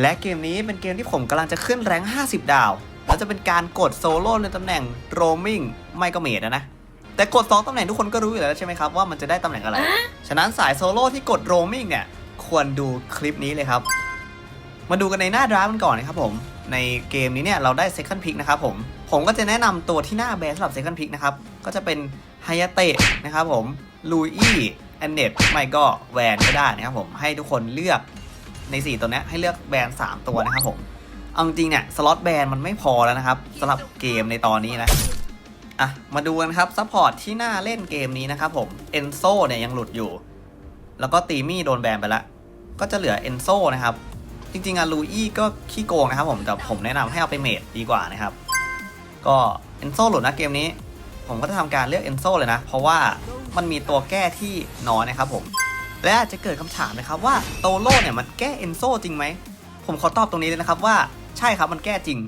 และเกมนี้เป็นเกมที่ผมกำลังจะขึ้นแรงค์50 ดาว แล้วจะเป็นการกดโซโล่ในตำแหน่งโรมิงไม่ก็เมดนะนะแต่กด2ตำแหน่งทุกคนก็รู้อยู่แล้วใช่ไหมครับว่ามันจะได้ตำแหน่งอะไร ฉะนั้นสายโซโล่ที่กดโรมิงเนี่ยควรดูคลิปนี้เลยครับ มาดูกันในหน้าดราฟกันก่อนนะครับผม ในเกมนี้เนี่ยเราได้ Second Pick นะครับผม ผมก็จะแนะนำตัวที่หน้าแบนสำหรับ Second Pick นะครับ ก็จะเป็นไฮยาเตะนะครับผมลูอี้แอนเนตไม่ก็แวนก็ได้นะครับผม ให้ทุกคนเลือก ใน 4 ตัวนี้ให้เลือกแบรนด์3ตัวนะครับผม เอาจริงๆเนี่ยสล็อตแบรนด์มันไม่พอแล้วนะครับสำหรับเกมในตอนนี้นะอะมาดูกันครับซัพพอร์ตที่น่าเล่นเกมนี้นะครับผมเอนโซเนี่ยยังหลุดอยู่ แล้วก็ตีมี่โดนแบนไปละ ก็จะเหลือเอนโซนะครับ จริงๆอะลูอี้ก็ขี้โกงนะครับผม แต่ผมแนะนำให้เอาไปเมดดีกว่านะครับ ก็เอนโซหลุดนะเกมนี้ ผมก็จะทำการเลือกเอนโซเลยนะ เพราะว่ามันมีตัวแก้ที่น้อยนะครับผม และอาจจะเกิดคำถามนะครับว่าโตโร่เนี่ยมันแก้เอนโซจริงไหม ผมขอตอบตรงนี้เลยนะครับว่าใช่ครับมันแก้จริง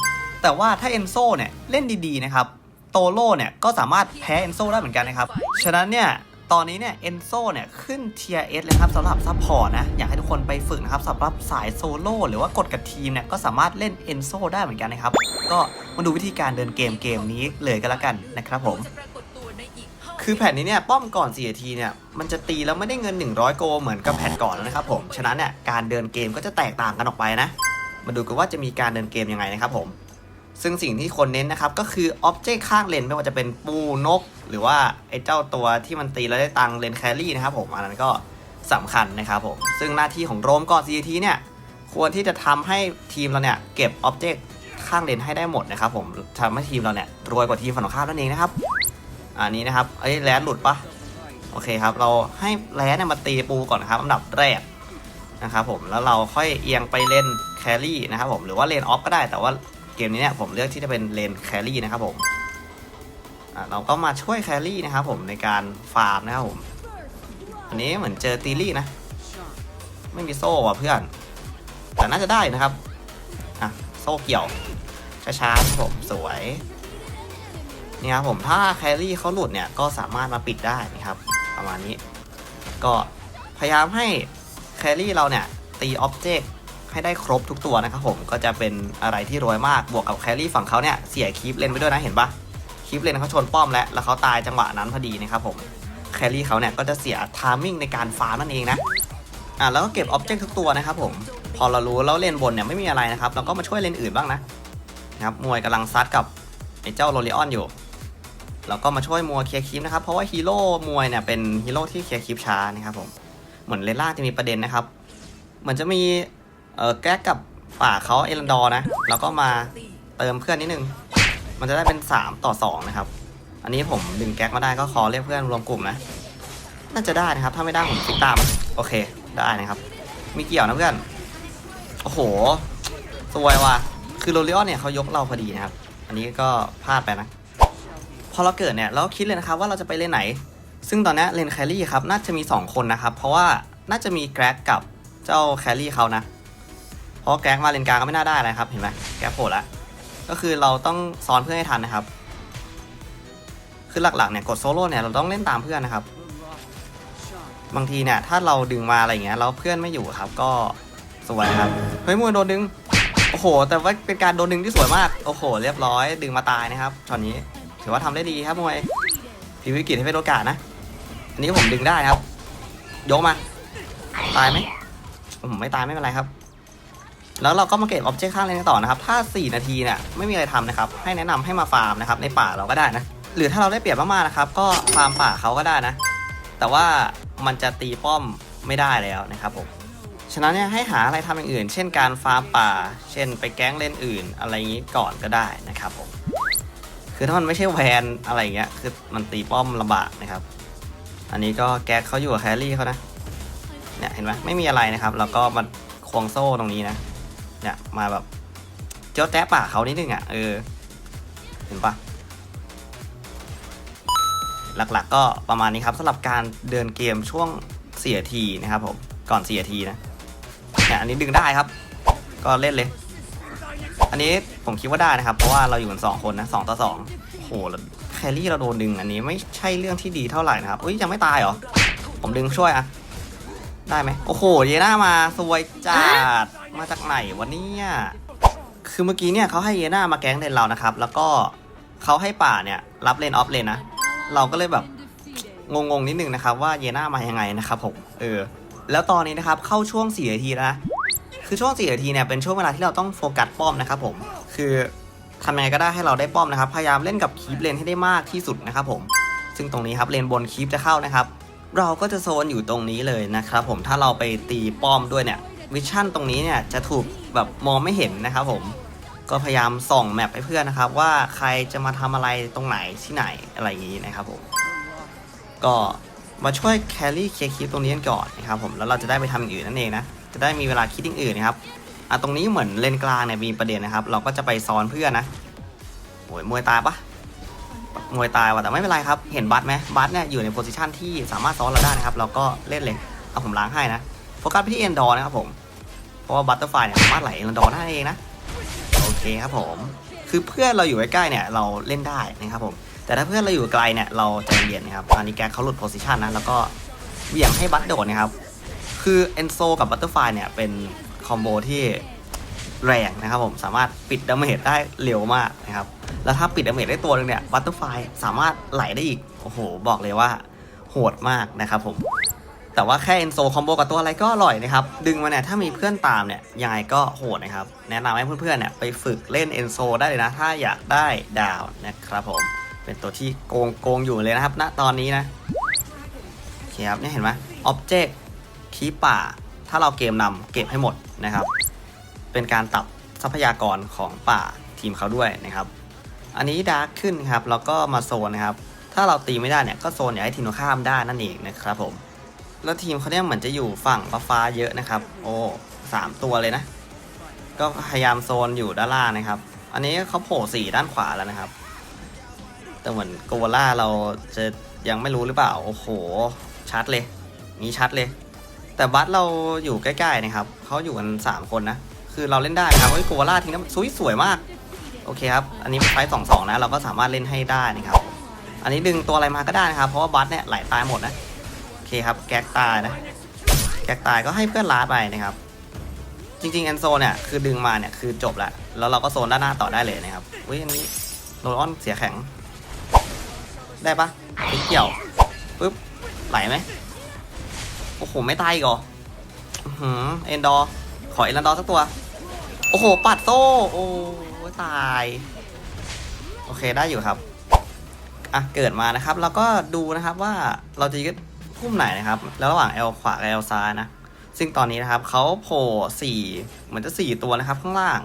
แต่ว่าถ้าเอนโซเนี่ยเล่นดีๆนะครับโตโร่เนี่ยก็สามารถแพ้เอนโซได้เหมือนกันนะครับ ฉะนั้นเนี่ยตอนนี้เนี่ยเอนโซเนี่ยขึ้นเทียเอสเลยครับสำหรับซัพพอร์ตนะ อยากให้ทุกคนไปฝึกนะครับสำหรับสายโซโล่หรือว่ากดกับทีมเนี่ยก็สามารถเล่นเอนโซได้เหมือนกันนะครับ ก็มาดูวิธีการเดินเกมเกมนี้เลยก็แล้วกันนะครับผม คือแผ่นนี้เนี่ยป้อมก่อน4นาทีเนี่ยมันจะตีแล้วไม่ได้เงิน 100 โกเหมือนกับแผ่นก่อนแล้วนะครับผม ฉะนั้นเนี่ยการเดินเกมก็จะแตกต่างกันออกไปนะ มาดูกันว่าจะมีการเดินเกมยังไงนะครับผม ซึ่งสิ่งที่คนเน้นนะครับก็คืออ็อบเจกต์ข้างเลนไม่ว่าจะเป็นปูนก หรือว่าไอ้เจ้าตัวที่มันตีแล้วได้ตังเลนแครี่นะครับผมอันนั้นก็สำคัญนะครับผม ซึ่งหน้าที่ของโรมก่อน4นาทีเนี่ยควรที่จะทำให้ทีมเราเนี่ยเก็บอ็อบเจกต์ข้างเลนให้ได้หมดนะครับผมทำให้ทีมเราเนี่ยรวยกว่าทีมฝั่งตรงข้ามนั่นเองนะครับ อันนี้นะครับไอ้ยแรดหลุดปะโอเคครับ เราให้แรดเนี่ยมาตีปูก่อนนะครับอันดับแรกนะครับผมแล้วเราค่อยเอียงไปเล่นแครี่นะครับผมหรือว่าเลนออฟก็ได้แต่ว่าเกมนี้เนี่ยผมเลือกที่จะเป็นเลนแครี่นะครับผมเราก็มาช่วยแครี่นะครับผมในการฟาร์มนะครับผมอันนี้เหมือนเจอตีลี่นะ ไม่มีโซ่ว่ะเพื่อน แต่น่าจะได้นะครับอะโซ่เกี่ยวช้าๆครับผมสวย นี่ครับผมถ้าแครี่เขาหลุดเนี่ยก็สามารถมาปิดได้นะครับ ประมาณนี้ ก็พยายามให้แครี่เราเนี่ยตีอ็อบเจกต์ให้ได้ครบทุกตัวนะครับผมก็จะเป็นอะไรที่รวยมากบวกกับแครี่ฝั่งเขาเนี่ยเสียคีปเลนไปด้วยนะเห็นปะคีปเลนเขาชนป้อมแล้วแล้วเขาตายจังหวะนั้นพอดีนะครับผมแครี่เขาเนี่ยก็จะเสียทามมิ่งในการฟาร์มนั่นเองนะอะแล้วก็เก็บอ็อบเจกต์ทุกตัวนะครับผมพอเรารู้แล้วเลนบนเนี่ยไม่มีอะไรนะครับเราก็มาช่วยเลนอื่นบ้างนะนะครับมวยกำลังซัดกับไอ้เจ้าโรลิออนอยู่ แล้วก็มาช่วยมัวเคลียร์คลิปนะครับเพราะว่าฮีโร่มวยเนี่ยเป็นฮีโร่ที่เคลียร์คลิปช้านะครับผมเหมือนเลล่าจะมีประเด็นนะครับ เหมือนจะมีเออแก๊กกับฝ่าเขาเอรันดอร์นะแล้วก็มาเติมเพื่อนนิดนึง มันจะได้เป็น 3 ต่อ 2 นะครับ อันนี้ผมดึงแก๊กมาได้ก็ขอเรียกเพื่อนรวมกลุ่มนะน่าจะได้นะครับ ถ้าไม่ได้ผมติดตามโอเคได้นะครับ มีเกี่ยวนะเพื่อนโอ้โหสวยว่ะคือโรลิออนเนี่ยเขายกเราพอดีนะครับ อันนี้ก็พลาดไปนะ พอเราเกิดเนี่ยเราก็คิดเลยนะครับว่าเราจะไปเลนไหน ซึ่งตอนนี้เลนแคลรี่ครับน่าจะมี 2 คนนะครับ เพราะว่าน่าจะมีแกร็กกับเจ้าแคลรี่เขานะ เพราะแกร็กมาเลนกลางก็ไม่น่าได้อะไรครับเห็นไหมแกร็กโผล่ละก็คือเราต้องซ้อนเพื่อนให้ทันนะครับ คือหลักๆเนี่ยกดโซโล่เนี่ยเราต้องเล่นตามเพื่อนนะครับ บางทีเนี่ยถ้าเราดึงมาอะไรเงี้ยแล้วเพื่อนไม่อยู่ครับ ก็สวยครับเฮ้ยมวยโดนดึงโอ้โห แต่ว่าเป็นการโดนดึงที่สวยมาก โอ้โห เรียบร้อย ดึงมาตายนะครับช็อตนี้ ถือว่าทำได้ดีครับมวยพีวิกฤตให้เป็นโอกาสนะ อันนี้ผมดึงได้ครับ ยกมา ตายไหมผมไม่ตายไม่เป็นไรครับ แล้วเราก็มาเก็บออบเจกต์ข้างเลนกันต่อนะครับ ถ้า 4 นาทีเนี่ยไม่มีอะไรทำนะครับ ให้แนะนำให้มาฟาร์มนะครับในป่าเราก็ได้นะ หรือถ้าเราได้เปรียบมากๆนะครับ ก็ฟาร์มป่าเขาก็ได้นะ แต่ว่ามันจะตีป้อมไม่ได้แล้วนะครับผมฉะนั้นเนี่ยให้หาอะไรทำอย่างอื่น เช่นการฟาร์มป่า เช่นไปแก๊งเล่นอื่น อะไรอย่างนี้ก่อนก็ได้นะครับผม คือถ้ามันไม่ใช่แวนอะไรอย่างเงี้ย คือมันตีป้อมลำบากนะครับ อันนี้ก็แก๊กเขาอยู่กับแครี่เขานะ เนี่ยเห็นไหมไม่มีอะไรนะครับ แล้วก็มาควงโซ่ตรงนี้นะ เนี่ยมาแบบเจ้าแต๊ะป่าเขานิดนึงอะ เออ เห็นปะหลักๆก็ประมาณนี้ครับสำหรับการเดินเกมช่วงเสียทีนะครับผม ก่อนเสียทีนะเนี่ยอันนี้ดึงได้ครับ ก็เล่นเลย อันนี้ผมคิดว่าได้นะครับ เพราะว่าเราอยู่กันสองคนนะสองต่อสองโหแล้วแครี่เราโดนดึงอันนี้ไม่ใช่เรื่องที่ดีเท่าไหร่นะครับอุ้ยยังไม่ตายเหรอ ผมดึงช่วยอะได้ไหมโอ้โหเยน่ามาสวยจัดมาจากไหนวะเนี่ยคือเมื่อกี้เนี่ยเขาให้เยน่ามาแก๊งเลนเรานะครับ แล้วก็เขาให้ป่าเนี่ยรับเลนออฟเลนนะ เราก็เลยแบบงงๆนิดนึงนะครับว่าเยน่ามายังไงนะครับผมเออแล้วตอนนี้นะครับเข้าช่วง4นาทีแล้วนะ คือช่วง4นาทีเนี่ยเป็นช่วงเวลาที่เราต้องโฟกัสป้อมนะครับผม คือทำยังไงก็ได้ให้เราได้ป้อมนะครับ พยายามเล่นกับคีปเลนให้ได้มากที่สุดนะครับผม ซึ่งตรงนี้ครับเลนบนคีปจะเข้านะครับ เราก็จะโซนอยู่ตรงนี้เลยนะครับผมถ้าเราไปตีป้อมด้วยเนี่ยวิชั่นตรงนี้เนี่ยจะถูกแบบมองไม่เห็นนะครับผมก็พยายามส่องแมปให้เพื่อนนะครับ ว่าใครจะมาทำอะไรตรงไหนที่ไหนอะไรอย่างนี้นะครับผมก็มาช่วยแครี่เคลียร์คลิปตรงนี้กันก่อนนะครับผมแล้วเราจะได้ไปทำอย่างอื่นนั่นเองนะ จะได้มีเวลาคิดอย่างอื่นนะครับอะตรงนี้เหมือนเลนกลางเนี่ยมีประเด็นนะครับ เราก็จะไปซ้อนเพื่อนนะโอ้ยมวยตายปะมวยตายว่ะแต่ไม่เป็นไรครับ เห็นบัตไหมบัตเนี่ยอยู่ในโพสิชันที่สามารถซ้อนเราได้นะครับ เราก็เล่นเลยเอาผมล้างให้นะโฟกัสไปที่เอ็นดอร์นะครับผม เพราะว่าบัตเตอร์ไฟเนี่ยสามารถไหลเอ็นดอร์ได้เองนะ โอเคครับผม คือเพื่อนเราอยู่ใกล้ๆเนี่ยเราเล่นได้นะครับผม แต่ถ้าเพื่อนเราอยู่ไกลเนี่ยเราใจเย็นนะครับ อันนี้แกเขาหลุดโพซิชันนะแล้วก็เหวี่ยงให้บัตโดดนะครับ คือเอนโซกับบัตเตอร์ไฟเนี่ยเป็นคอมโบที่แรงนะครับผมสามารถปิดดาเมจได้เร็วมากนะครับแล้วถ้าปิดดาเมจได้ตัวหนึงเนี่ยบัตเตอร์ไฟสามารถไหลได้อีกโอ้โห บอกเลยว่าโหดมากนะครับผมแต่ว่าแค่เอนโซคอมโบกับตัวอะไรก็อร่อยนะครับ ดึงมาเนี่ยถ้ามีเพื่อนตามเนี่ยยังไงก็โหดนะครับ แนะนำให้เพื่อนๆเนี่ยไปฝึกเล่นเอนโซได้เลยนะ ถ้าอยากได้ดาวนะครับผมเป็นตัวที่โกงโกงอยู่เลยนะครับณตอนนี้นะโอเคครับเนี่ยเห็นไหมอ็อบเจกต์ คีป่า ถ้าเราเกมนำเก็บให้หมดนะครับ เป็นการตัดทรัพยากรของป่าทีมเขาด้วยนะครับ อันนี้ดาร์กขึ้นครับแล้วก็มาโซนนะครับ ถ้าเราตีไม่ได้เนี่ยก็โซนอย่าให้ทีมตรงข้ามได้นั่นเองนะครับผมแล้วทีมเขาเนี่ยเหมือนจะอยู่ฝั่งฟ้าฟ้าเยอะนะครับ โอ้สามตัวเลยนะ ก็พยายามโซนอยู่ด้านล่างนะครับ อันนี้เขาโผล่สี่ด้านขวาแล้วนะครับ แต่เหมือนโกวล่าเราจะยังไม่รู้หรือเปล่า โอ้โห ชัดเลย นี้ชัดเลย แต่บัสเราอยู่ใกล้ๆนะครับเขาอยู่กัน3คนนะ คือเราเล่นได้นะครับเฮ้ยโกวาล่าทิ้งน้ำสวยสวยมาก โอเคครับ อันนี้ไฟสองสองนะ เราก็สามารถเล่นให้ได้นะครับ อันนี้ดึงตัวอะไรมาก็ได้นะครับ เพราะว่าบัสเนี่ยไหลตายหมดนะ โอเคครับ แก๊กตายนะ แก๊กตายก็ให้เพื่อนลาดไปนะครับ จริงๆแอนโซเนี่ยคือดึงมาเนี่ยคือจบละ แล้วเราก็โซนด้านหน้าต่อได้เลยนะครับอุ้ยอันนี้โรลออนเสียแข็ง ได้ปะเกี่ยว ปึ๊บ ไหลไหม โอ้โห ไม่ตายอีกเหรออื้อหือเอนดอร์ขอเอนดอร์สักตัว โอ้โห ปัดโซ่ โอ้ตาย โอเคได้อยู่ครับ อะ เกิดมานะครับ แล้วก็ดูนะครับว่าเราจะยึดพุ่มไหนนะครับ แล้วระหว่าง L ขวากับ L ซ้ายนะ ซึ่งตอนนี้นะครับเขาโผล่สี่เหมือนจะสี่ตัวนะครับข้างล่าง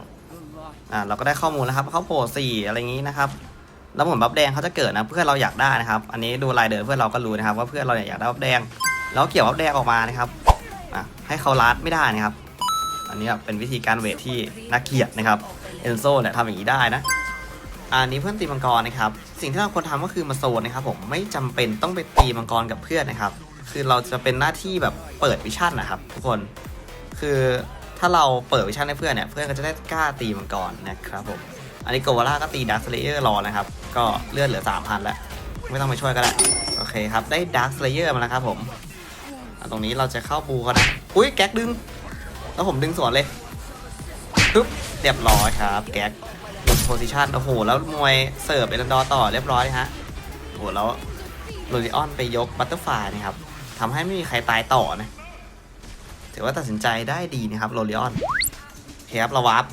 อ่าเราก็ได้ข้อมูลแล้วครับเขาโผล่สี่อะไรอย่างนี้นะครับแล้วผลบัฟแดงเขาจะเกิดนะเพื่อเราอยากได้นะครับ อันนี้ดูรายเดินเพื่อเราก็รู้นะครับ ว่าเพื่อเราอยากได้บัฟแดง แล้วเกี่ยวบัฟแดงออกมานะครับให้เขาลัดไม่ได้นะครับ อันนี้เป็นวิธีการเวทที่น่าเกลียดนะครับเอนโซ่เนี่ยทำอย่างนี้ได้นะอันนี้เพื่อนตีมังกรนะครับ สิ่งที่เราควรทำก็คือมาโซนนะครับ ผมไม่จำเป็นต้องไปตีมังกรกับเพื่อนนะครับ คือเราจะเป็นหน้าที่แบบเปิดวิชั่นนะครับ ทุกคนคือถ้าเราเปิดวิชั่นให้เพื่อนเนี่ยเพื่อนก็จะได้กล้าตีมังกรนะครับผมอันนี้โกวาล่าก็ตีดักสเลเยอร์รอนะครับ ก็เลือดเหลือ 3,000 แล้ว ไม่ต้องไปช่วยก็ได้โอเคครับ ได้ดักสเลเยอร์มาแล้วครับผม ตรงนี้เราจะเข้าบูเขานะ อุ้ยแก๊กดึง แล้วผมดึงสวนเลยปึ๊บเรียบร้อยครับ แก๊กหลุดโพซิชันโอ้โห แล้วมวยเสิร์ฟเอรันดอต่อเรียบร้อยฮะโอ้โหแล้วโรลิออนไปยกบัตเตอร์ฟลายนะครับทำให้ไม่มีใครตายต่อนะถือว่าตัดสินใจได้ดีนะครับโรลิออนเคครับเราวาร์ป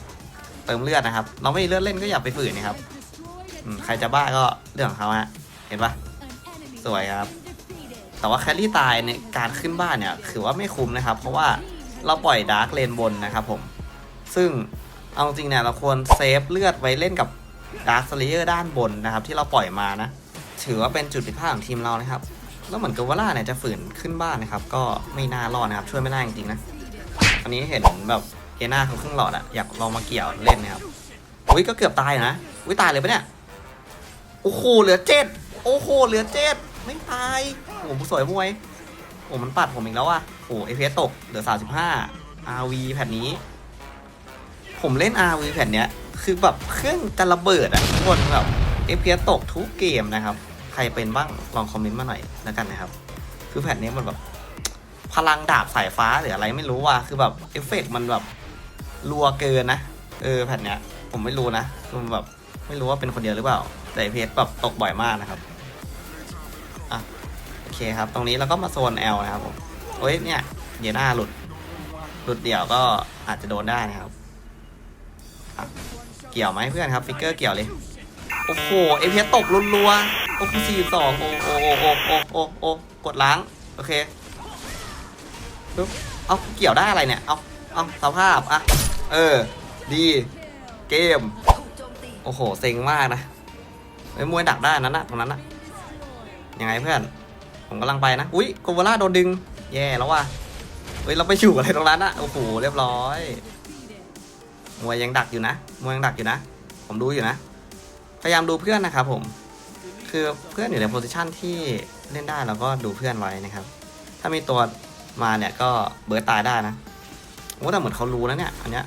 เติมเลือดนะครับ เราไม่มีเลือดเล่นก็อย่าไปฝืนนะครับใครจะบ้าก็เรื่องของเขาฮะเห็นปะสวยครับ แต่ว่าแคลรี่ตายในการขึ้นบ้านเนี่ยถือว่าไม่คุ้มนะครับ เพราะว่าเราปล่อยดาร์กเลนบนนะครับผม ซึ่งเอาจริงเนี่ยเราควรเซฟเลือดไว้เล่นกับดาร์กสเลเยอร์ด้านบนนะครับ ที่เราปล่อยมานะ ถือว่าเป็นจุดผิดพลาดของทีมเรานะครับ แล้วเหมือนกับว่าล่าเนี่ยจะฝืนขึ้นบ้านนะครับ ก็ไม่น่ารอดนะครับ ช่วยไม่ได้จริงๆนะอันนี้เห็นแบบเกน่าเขาครึ่งหลอดอะอยากลองมาเกี่ยวเล่นนะครับอุ้ยก็เกือบตายนะอุ้ยตายเลยปะเนี่ยโอ้โหเหลือเจ็ดโอ้โหเหลือเจ็ดไม่ตาย โอ้โหสวยมวยโอ้มันปัดผมอีกแล้วอะโอ้เอฟตกเหลือ35 RV แผ่นนี้ ผมเล่น RV แผ่นเนี้ย คือแบบเครื่องจะระเบิดอะทุกคนแบบเอฟตกทุกเกมนะครับ ใครเป็นบ้างลองคอมเมนต์มาหน่อยแล้วกันนะครับ คือแผ่นนี้มันแบบ พลังดาบสายฟ้าหรืออะไรไม่รู้ว่ะคือแบบเอฟเฟกต์มันแบบรัวเกินนะเออแผ่นเนี้ย ผมไม่รู้นะคือมันแบบไม่รู้ว่าเป็นคนเดียวหรือเปล่า แต่เพจแบบตกบ่อยมากนะครับ เคครับ ตรงนี้เราก็มาโซน L นะครับผมเฮ้ยเนี่ยเดียหน้าหลุด หลุดเดี่ยวก็อาจจะโดนได้นะครับ เกี่ยวไหมเพื่อนครับฟิกเกอร์เกี่ยวเลย โอ้โหเอพีตกรัวๆโอ้โหสี่สองโอ้โอ้โอ้โอ้โอ้โอ้กดล้าง โอเคปึ๊บเอาเกี่ยวได้อะไรเนี่ย เอาเอาสภาพอะ เออ ดี เกม โอ้โห เซ็งมากนะไอ้ยมวยดักได้นั้นนะตรงนั้นนะยังไงเพื่อน ผมกำลังไปนะ อุ้ยโกวาล่าโดนดึง แย่แล้วว่ะเฮ้ยเราไปอยู่อะไรตรงนั้นอะโอ้โหเรียบร้อยมวยยังดักอยู่นะมวยยังดักอยู่นะ ผมดูอยู่นะ พยายามดูเพื่อนนะครับผม คือเพื่อนอยู่ในโพสิชันที่เล่นได้เราก็ดูเพื่อนไว้นะครับ ถ้ามีตัวมาเนี่ยก็เบิร์ตายได้นะโอ้แต่เหมือนเขารู้แล้วเนี่ย อันเนี้ย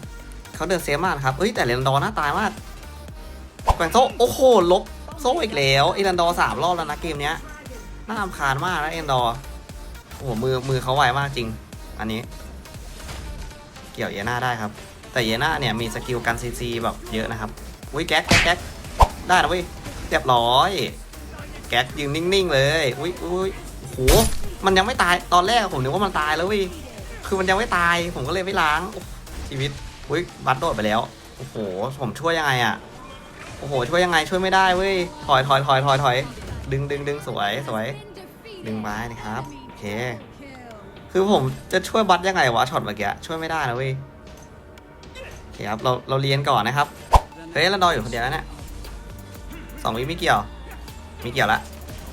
เขาเดินเซฟมากครับเอ้ยแต่เรนดอร์หน้าตายมากแกว่งโซ่โอ้โหลบโซ่อีกแล้วไอเรนดอร์สามรอบแล้วนะเกมเนี้ย น่ารำคาญมากนะเรนดอร์โอ้โหมือมือเขาไวมากจริง อันนี้ เกี่ยวเยน่าได้ครับ แต่เยน่าเนี่ยมีสกิลกันซีซีแบบเยอะนะครับอุ้ยแก๊กแก๊กแก๊กได้นะเว้ยเรียบร้อย แก๊กยืนนิ่งๆเลยอุ้ยอุ้ยโอ้โหมันยังไม่ตายตอนแรกผมนึกว่ามันตายแล้วเว้ยคือมันยังไม่ตายผมก็เลยไม่ล้างชีวิตอุ้ยบัตโดดไปแล้วโอ้โหผมช่วยยังไงอะโอ้โหช่วยยังไงช่วยไม่ได้เว้ยถอยถอยถอยถอยถอย ดึงดึงดึงสวยสวยดึงไม้นะครับโอเค คือผมจะช่วยบัตยังไงวะช็อตเมื่อกี้ช่วยไม่ได้นะเว้ยโอเคครับเราเราเรียนก่อนนะครับเฮ้ยเราดออยู่คนเดียวแล้วเนี่ยสองวิไม่เกี่ยวไมีเกี่ยวละ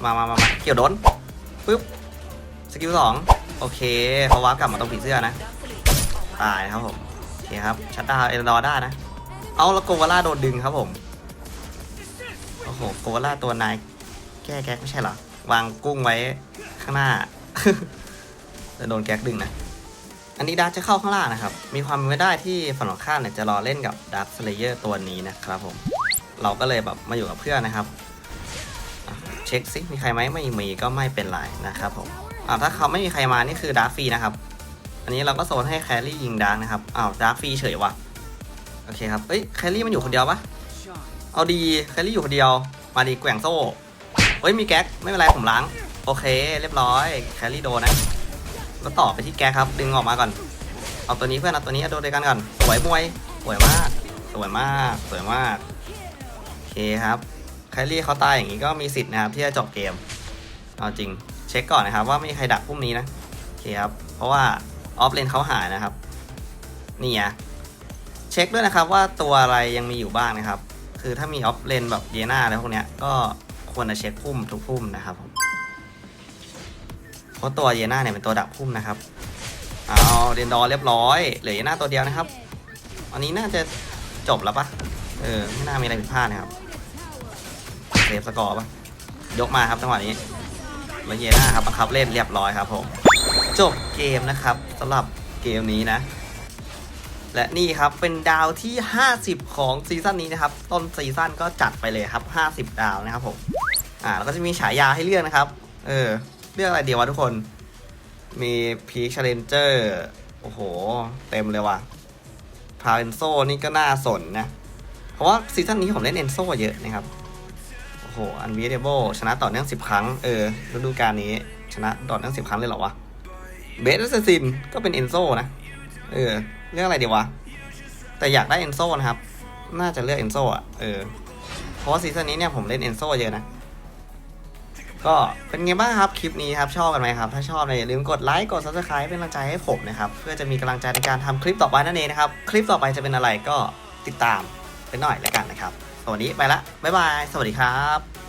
มามามามาเกี่ยวโดนปึ๊บสกิลสองโอเคเขาวาร์ปกลับมาตรงผีเสื้อนะตายนะครับผมโอเคครับชัดดาวเอลดอได้นะเอาแล้วโกวาล่าโดนดึงครับผมโอ้โหโกวาล่าตัวนาย แก้แก๊กไม่ใช่เหรอ วางกุ้งไว้ข้างหน้าจะโดนแก๊กดึงนะ อันนี้ดาร์กจะเข้าข้างล่างนะครับ มีความเป็นไปได้ที่ฝั่งตรงข้ามเนี่ยจะรอเล่นกับดาร์สเลเยอร์ตัวนี้นะครับผม เราก็เลยแบบมาอยู่กับเพื่อนนะครับ เช็คซิมีใครไหมไม่มีก็ไม่เป็นไรนะครับผมอ่าถ้าเขาไม่มีใครมานี่คือดาร์ฟรีนะครับ อันนี้เราก็โซนให้แครี่ยิงดาร์กนะครับ อ้าวดาร์ฟรีเฉยวะโอเคครับ เอ้ยแครี่มันอยู่คนเดียวปะเอาดีแครี่อยู่คนเดียว มาดีแกว่งโซ่ เฮ้ยมีแก๊กไม่เป็นไรผมล้าง โอเค เรียบร้อยแครี่โดนะแล้วต่อไปที่แกครับ ดึงออกมาก่อน เอาตัวนี้เพื่อนเอาตัวนี้เอาตัวเดียวกันก่อนสวยมวยสวยมากสวยมากสวยมากโอเคครับไคลี่เขาตายอย่างนี้ก็มีสิทธิ์นะครับที่จะจบเกมเอาจริงเช็คก่อนนะครับ ว่าไม่มีใครดักพุ่มนี้นะโอเคครับเพราะว่าออฟเลนเขาหายนะครับนี่ไงเช็คด้วยนะครับว่าตัวอะไรยังมีอยู่บ้างนะครับ คือถ้ามีออฟเลนแบบเยน่าอะไรพวกเนี้ยก็ ควรจะเช็คพุ่มทุกพุ่มนะครับผมเพราะตัวเยน่าเนี่ยเป็นตัวดักพุ่มนะครับ เอาเดนดอร์เรียบร้อย เหลือเยน่าตัวเดียวนะครับ อันนี้น่าจะจบแล้วปะเออไม่น่ามีอะไรผิดพลาดนะครับเซฟสกอร์ปะยกมาครับจังหวะนี้แล้วเยน่าครับบังคับเล่นเรียบร้อยครับผมจบเกมนะครับสำหรับเกมนี้นะ และนี่ครับเป็นดาวที่ 50 ของซีซั่นนี้นะครับ ต้นซีซั่นก็จัดไปเลยครับ 50 ดาวนะครับผม อ่าแล้วก็จะมีฉายาให้เลือกนะครับ เออ เลือกอะไรเดียววะทุกคน มีพีคชาเลนเจอร์โอ้โห เต็มเลยว่ะพาเอนโซนี่ก็น่าสนนะ เพราะว่าซีซั่นนี้ผมเล่นเอนโซเยอะนะครับ โอ้โหอันวีเดเบิลชนะต่อเนื่อง10ครั้ง เออฤดูกาลนี้ชนะต่อเนื่อง10ครั้งเลยเหรอวะเบสแอสซินก็เป็นเอนโซนะ เออเลือกอะไรดีวะ แต่อยากได้เอนโซนะครับ น่าจะเลือกเอนโซอะ เออ เพราะว่าซีซั่นนี้เนี่ยผมเล่นเอนโซเยอะนะ ก็เป็นไงบ้างครับคลิปนี้ครับชอบกันไหมครับ ถ้าชอบเนี่ยอย่าลืมกดไลค์กด subscribe เป็นกำลังใจให้ผมนะครับ เพื่อจะมีกำลังใจในการทำคลิปต่อไปนั่นเองนะครับ คลิปต่อไปจะเป็นอะไรก็ติดตามไปหน่อยแล้วกันนะครับสวัสดีไปละบ๊ายบาย สวัสดีครับ